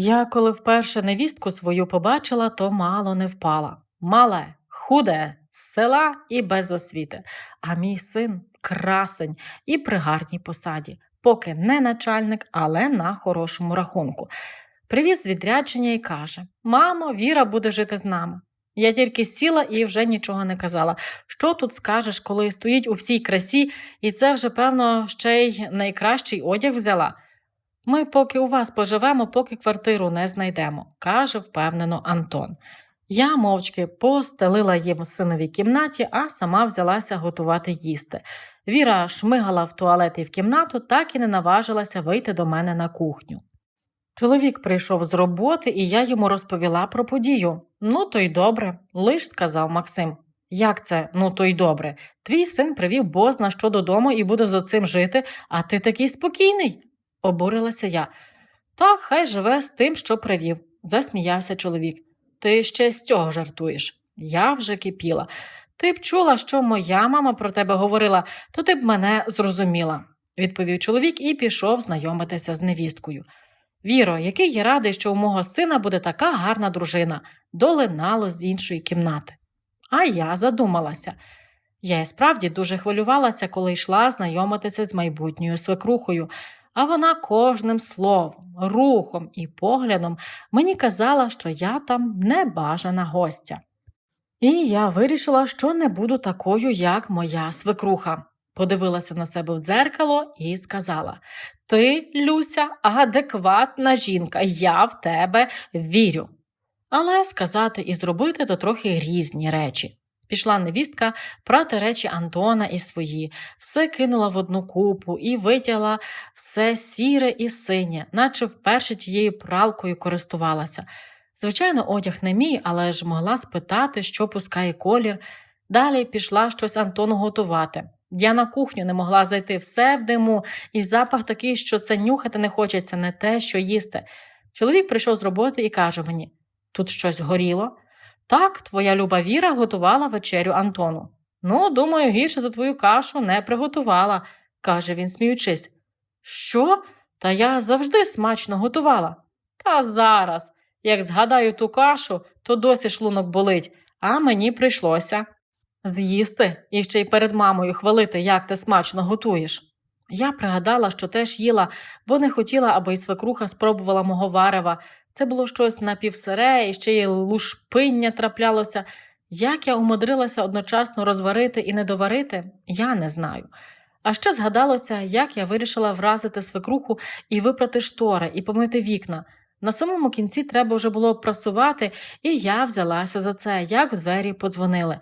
Я, коли вперше невістку свою побачила, то мало не впала. Мале, худе, з села і без освіти. А мій син красень і при гарній посаді, поки не начальник, але на хорошому рахунку. Привіз відрядження і каже: Мамо, Віра буде жити з нами. Я тільки сіла і вже нічого не казала. Що тут скажеш, коли стоїть у всій красі, і це вже, певно, ще й найкращий одяг взяла. Ми поки у вас поживемо, поки квартиру не знайдемо, каже впевнено Антон. Я мовчки постелила їм синовій кімнаті, а сама взялася готувати їсти. Віра шмигала в туалет і в кімнату, так і не наважилася вийти до мене на кухню. Чоловік прийшов з роботи, і я йому розповіла про подію. Ну, то й добре, лиш сказав Максим. Як це, ну то й добре. Твій син привів бозна що додому і буде з оцим жити, а ти такий спокійний, обурилася я. Та хай живе з тим, що привів, засміявся чоловік. Ти ще з цього жартуєш. Я вже кипіла. Ти б чула, що моя мама про тебе говорила, то ти б мене зрозуміла, відповів чоловік і пішов знайомитися з невісткою. Віро, який я радий, що у мого сина буде така гарна дружина, долинало з іншої кімнати. А я задумалася. Я і справді дуже хвилювалася, коли йшла знайомитися з майбутньою свекрухою, а вона кожним словом, рухом і поглядом мені казала, що я там небажана гостя. І я вирішила, що не буду такою, як моя свекруха. Подивилася на себе в дзеркало і сказала: Ти, Люся, адекватна жінка, я в тебе вірю. Але сказати і зробити то трохи різні речі. Пішла невістка прати речі Антона і свої, все кинула в одну купу і витягла все сіре і синє, наче вперше тією пралкою користувалася. Звичайно, одяг не мій, але ж могла спитати, що пускає колір. Далі пішла щось Антону готувати. Я на кухню не могла зайти все в диму, і запах такий, що це нюхати не хочеться, не те, що їсти. Чоловік прийшов з роботи і каже мені: тут щось горіло. Так, твоя люба Віра готувала вечерю Антону. Ну, думаю, гірше за твою кашу не приготувала, каже він, сміючись. Що? Та я завжди смачно готувала. Та зараз, як згадаю ту кашу, то досі шлунок болить, а мені прийшлося з'їсти і ще й перед мамою хвалити, як ти смачно готуєш. Я пригадала, що теж їла, бо не хотіла, аби й свекруха спробувала мого варева. Це було щось напівсире, і ще й лушпиння траплялося. Як я умудрилася одночасно розварити і не доварити, я не знаю. А ще згадалося, як я вирішила вразити свекруху і випрати штори, і помити вікна. На самому кінці треба вже було прасувати, і я взялася за це, як в двері подзвонили.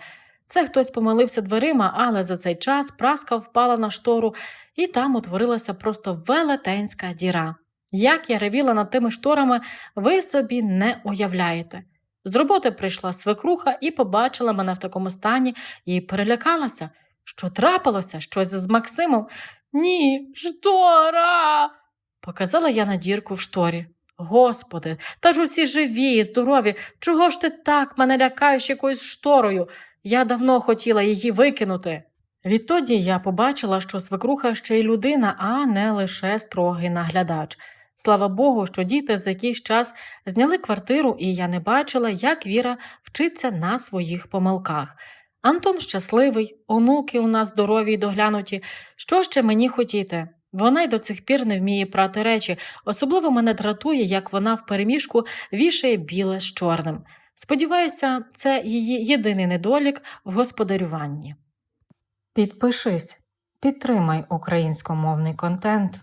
Це хтось помилився дверима, але за цей час праска впала на штору, і там утворилася просто велетенська діра. Як я ревіла над тими шторами, ви собі не уявляєте. З роботи прийшла свекруха і побачила мене в такому стані і перелякалася. Що трапилося? Щось з Максимом? Ні, штора. Показала я на дірку в шторі. Господи, та ж усі живі, здорові. Чого ж ти так мене лякаєш якоюсь шторою? Я давно хотіла її викинути. Відтоді я побачила, що свекруха ще й людина, а не лише строгий наглядач. Слава Богу, що діти за якийсь час зняли квартиру, і я не бачила, як Віра вчиться на своїх помилках. Антон щасливий, онуки у нас здорові й доглянуті. Що ще мені хотіти? Вона й до цих пір не вміє прати речі, особливо мене дратує, як вона в переміжку вішає біле з чорним. Сподіваюся, це її єдиний недолік в господарюванні. Підпишись, підтримай українськомовний контент.